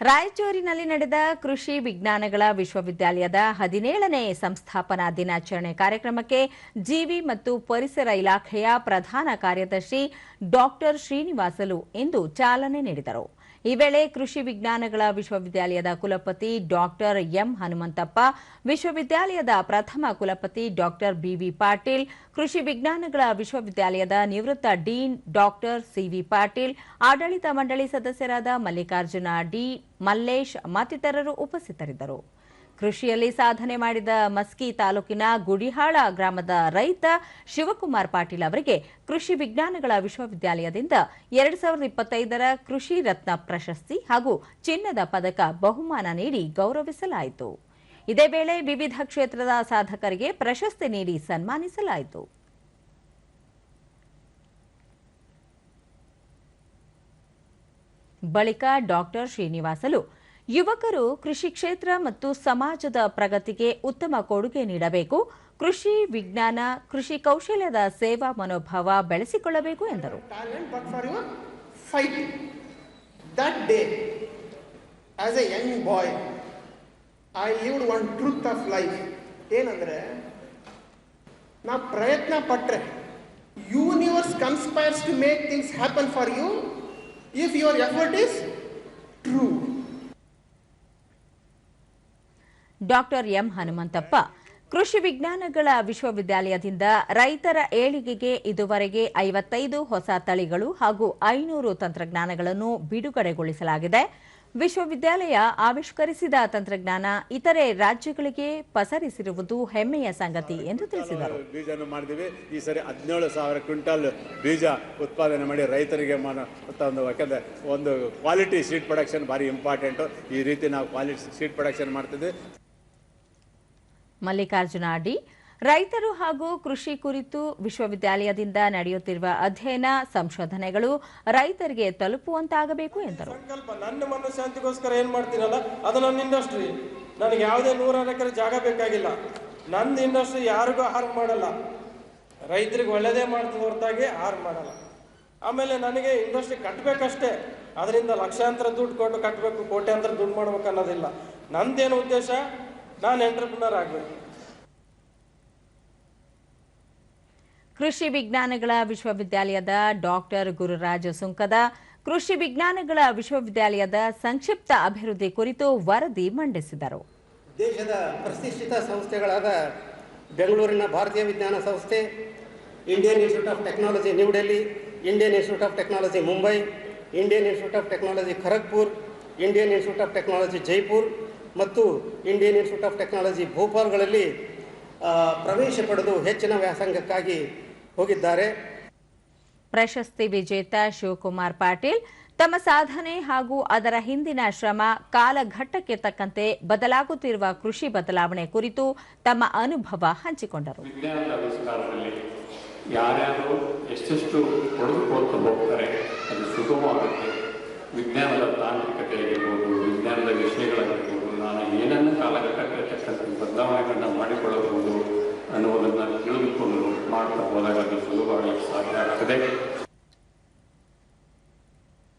ರಾಯಚೂರಿನಲ್ಲಿ ನಡೆದ ಕೃಷಿ ವಿಜ್ಞಾನಗಳ ವಿಶ್ವವಿದ್ಯಾಲಯದ ಹದಿನೇಳನೇ ಸಂಸ್ಥಾಪನಾ ದಿನಾಚರಣೆ ಕಾರ್ಯಕ್ರಮಕ್ಕೆ ಜೀವಿ ಮತ್ತು ಪರಿಸರ ಇಲಾಖೆಯ ಪ್ರಧಾನ ಕಾರ್ಯದರ್ಶಿ ಡಾಕ್ಟರ್ ಶ್ರೀನಿವಾಸಲು ಇಂದು ಚಾಲನೆ ನೀಡಿದರು. ಈ ವೇಳೆ ಕೃಷಿ ವಿಜ್ಞಾನಗಳ ವಿಶ್ವವಿದ್ಯಾಲಯದ ಕುಲಪತಿ ಡಾಕ್ಟರ್ ಎಂ ಹನುಮಂತಪ್ಪ, ವಿಶ್ವವಿದ್ಯಾಲಯದ ಪ್ರಥಮ ಕುಲಪತಿ ಡಾಕ್ಟರ್ ಬಿವಿ ಪಾಟೀಲ್, ಕೃಷಿ ವಿಜ್ಞಾನಗಳ ವಿಶ್ವವಿದ್ಯಾಲಯದ ನಿವೃತ್ತ ಡೀನ್ ಡಾಕ್ಟರ್ ಸಿವಿ ಪಾಟೀಲ್, ಆಡಳಿತ ಮಂಡಳಿ ಸದಸ್ಯರಾದ ಮಲ್ಲಿಕಾರ್ಜುನ ಡಿ ಮಲ್ಲೇಶ್ ಮತ್ತಿತರರು ಉಪಸ್ಥಿತರಿದ್ದರು. ಕೃಷಿಯಲ್ಲಿ ಸಾಧನೆ ಮಾಡಿದ ಮಸ್ಕಿ ತಾಲೂಕಿನ ಗುಡಿಹಾಳ ಗ್ರಾಮದ ರೈತ ಶಿವಕುಮಾರ್ ಪಾಟೀಲ್ ಅವರಿಗೆ ಕೃಷಿ ವಿಜ್ಞಾನಗಳ ವಿಶ್ವವಿದ್ಯಾಲಯದಿಂದ ಎರಡ್ ಸಾವಿರದ ಇಪ್ಪತ್ತೈದರ ಕೃಷಿ ರತ್ನ ಪ್ರಶಸ್ತಿ ಹಾಗೂ ಚಿನ್ನದ ಪದಕ ಬಹುಮಾನ ನೀಡಿ ಗೌರವಿಸಲಾಯಿತು. ಇದೇ ವೇಳೆ ವಿವಿಧ ಕ್ಷೇತ್ರದ ಸಾಧಕರಿಗೆ ಪ್ರಶಸ್ತಿ ನೀಡಿ ಸನ್ಮಾನಿಸಲಾಯಿತು. ಬಳಿಕ ಡಾಕ್ಟರ್ ಶ್ರೀನಿವಾಸಲು ಯುವಕರು ಕೃಷಿ ಕ್ಷೇತ್ರ ಮತ್ತು ಸಮಾಜದ ಪ್ರಗತಿಗೆ ಉತ್ತಮ ಕೊಡುಗೆ ನೀಡಬೇಕು, ಕೃಷಿ ವಿಜ್ಞಾನ, ಕೃಷಿ ಕೌಶಲ್ಯದ ಸೇವಾ ಮನೋಭಾವ ಬೆಳೆಸಿಕೊಳ್ಳಬೇಕು ಎಂದರು life. ಏನಂದ್ರೆ, ನಾ ಪ್ರಯತ್ನ ಪಟ್ಟರೆ universe conspires to make things happen for you if your effort is true. Doctor M Hanumanthappa ಕೃಷಿ ವಿಜ್ಞಾನಗಳ ವಿಶ್ವವಿದ್ಯಾಲಯದಿಂದ ರೈತರ ಏಳಿಗೆಗೆ ಇದುವರೆಗೆ ಐವತ್ತೈದು ಹೊಸ ತಳಿಗಳು ಹಾಗೂ ಐನೂರು ತಂತ್ರಜ್ಞಾನಗಳನ್ನು ಬಿಡುಗಡೆಗೊಳಿಸಲಾಗಿದೆ ವಿಶ್ವವಿದ್ಯಾಲಯ ಆವಿಷ್ಕರಿಸಿದ ತಂತ್ರಜ್ಞಾನ ಇತರೆ ರಾಜ್ಯಗಳಿಗೆ ಪಸರಿಸಿರುವುದು ಹೆಮ್ಮೆಯ ಸಂಗತಿ ಎಂದು ತಿಳಿಸಿದರು. ಬೀಜನ ಮಾಡಿದೀವಿ ಈ ಸರಿ ಹದಿನೇಳು ಸಾವಿರ ಕ್ವಿಂಟಲ್ ಬೀಜ ಉತ್ಪಾದನೆ ಮಾಡಿ ರೈತರಿಗೆ ಒಂದು ಯಾಕಂದರೆ ಒಂದು ಕ್ವಾಲಿಟಿ ಸೀಡ್ ಪ್ರೊಡಕ್ಷನ್ ಭಾರಿ ಇಂಪಾರ್ಟೆಂಟ್ ಈ ರೀತಿ ನಾವು ಕ್ವಾಲಿಟಿ ಸೀಡ್ ಪ್ರೊಡಕ್ಷನ್ ಮಾಡ್ತಿದ್ವಿ. ಮಲ್ಲಿಕಾರ್ಜುನ ಅಡ್ಡಿ ರೈತರು ಹಾಗೂ ಕೃಷಿ ಕುರಿತು ವಿಶ್ವವಿದ್ಯಾಲಯದಿಂದ ನಡೆಯುತ್ತಿರುವ ಅಧ್ಯಯನ ಸಂಶೋಧನೆಗಳು ರೈತರಿಗೆ ತಲುಪುವಂತಾಗಬೇಕು ಎಂದರು. ಸಂಕಲ್ಪ, ನನ್ನ ಮನಃಶಾಂತಿಗೋಸ್ಕರ ಏನು ಮಾಡ್ತೀನಲ್ಲ ಅದು ನನ್ನ ಇಂಡಸ್ಟ್ರಿ ನನಗೆ ಯಾವುದೇ ನೂರಾರು ಎಕರೆ ಜಾಗ ಬೇಕಾಗಿಲ್ಲ. ಇಂಡಸ್ಟ್ರಿ ಯಾರಿಗೂ ಹಾರ್ಮ್ ಮಾಡಲ್ಲ. ರೈತರಿಗೆ ಒಳ್ಳೇದೇ ಮಾಡ್ತದೆ ಹೊರತಾಗಿ ಹಾರ್ಮ್ ಮಾಡಲ್ಲ. ಆಮೇಲೆ ನನಗೆ ಇಂಡಸ್ಟ್ರಿ ಕಟ್ಟಬೇಕಷ್ಟೇ ಅದರಿಂದ ಲಕ್ಷಾಂತರ ದುಡ್ಡು ಕೊಟ್ಟು ಕಟ್ಟಬೇಕು ಕೋಟ್ಯಾಂತರ ದುಡ್ಡು ಮಾಡ್ಬೇಕು ಅನ್ನೋದಿಲ್ಲ. ನಂದೇನು ಉದ್ದೇಶ? ನಾನು ಎಂಟರ್ಪ್ರಿನರ್ ಆಗಬೇಕು. ಕೃಷಿ ವಿಜ್ಞಾನಗಳ ವಿಶ್ವವಿದ್ಯಾಲಯದ ಡಾಕ್ಟರ್ ಗುರುರಾಜ ಸುಂಕದ, ಕೃಷಿ ವಿಜ್ಞಾನಗಳ ವಿಶ್ವವಿದ್ಯಾಲಯದ ಸಂಕ್ಷಿಪ್ತ ಅಭಿವೃದ್ಧಿ ಕುರಿತು ವರದಿ ಮಂಡಿಸಿದರು. ದೇಶದ ಪ್ರತಿಷ್ಠಿತ ಸಂಸ್ಥೆಗಳಾದ ಬೆಂಗಳೂರಿನ ಭಾರತೀಯ ವಿಜ್ಞಾನ ಸಂಸ್ಥೆ, Indian Institute of Technology New Delhi, Indian Institute of Technology Mumbai, Indian Institute of Technology Kharagpur, Indian Institute of Technology Jaipur ಮತ್ತು ಇಂಡಿಯನ್ ಇನ್ಸ್ಟಿಟ್ಯೂಟ್ ಆಫ್ ಟೆಕ್ನಾಲಜಿ ಭೋಪಾಲ್ಗಳಲ್ಲಿ ಪ್ರವೇಶ ಪಡೆದು ಹೆಚ್ಚಿನ ವ್ಯಾಸಂಗಕ್ಕಾಗಿ ಹೋಗಿದ್ದಾರೆ. ಪ್ರಶಸ್ತಿ ವಿಜೇತ ಶಿವಕುಮಾರ್ ಪಾಟೀಲ್ ತಮ್ಮ ಸಾಧನೆ ಹಾಗೂ ಅದರ ಹಿಂದಿನ ಶ್ರಮ ಕಾಲಘಟ್ಟಕ್ಕೆ ತಕ್ಕಂತೆ ಬದಲಾಗುತ್ತಿರುವ ಕೃಷಿ ಬದಲಾವಣೆ ಕುರಿತು ತಮ್ಮ ಅನುಭವ ಹಂಚಿಕೊಂಡರು. ವಿಜ್ಞಾನದ ಆವಿಷ್ಕಾರದಲ್ಲಿ ಯಾರ್ಯಾರು ಎಷ್ಟೆಷ್ಟು ಪಡೆದುಕೊಳ್ತಾ ಹೋಗ್ತಾರೆ ಅದು ಸುಗಮವಾಗುತ್ತೆ. ವಿಜ್ಞಾನದ ತಾಂತ್ರಿಕತೆ ಆಗಿರ್ಬೋದು ವಿಜ್ಞಾನದ ವಿಷಯಗಳಾಗಿರ್ಬೋದು ನಾನು ಏನನ್ನು ಕಾಲಘಟ್ಟಕ್ಕೆ ತಕ್ಕಂತೆ ಬದಲಾವಣೆಗಳನ್ನ ಮಾಡಿಕೊಳ್ಳಬಹುದು olaylar yazılı var, yoksa ileride de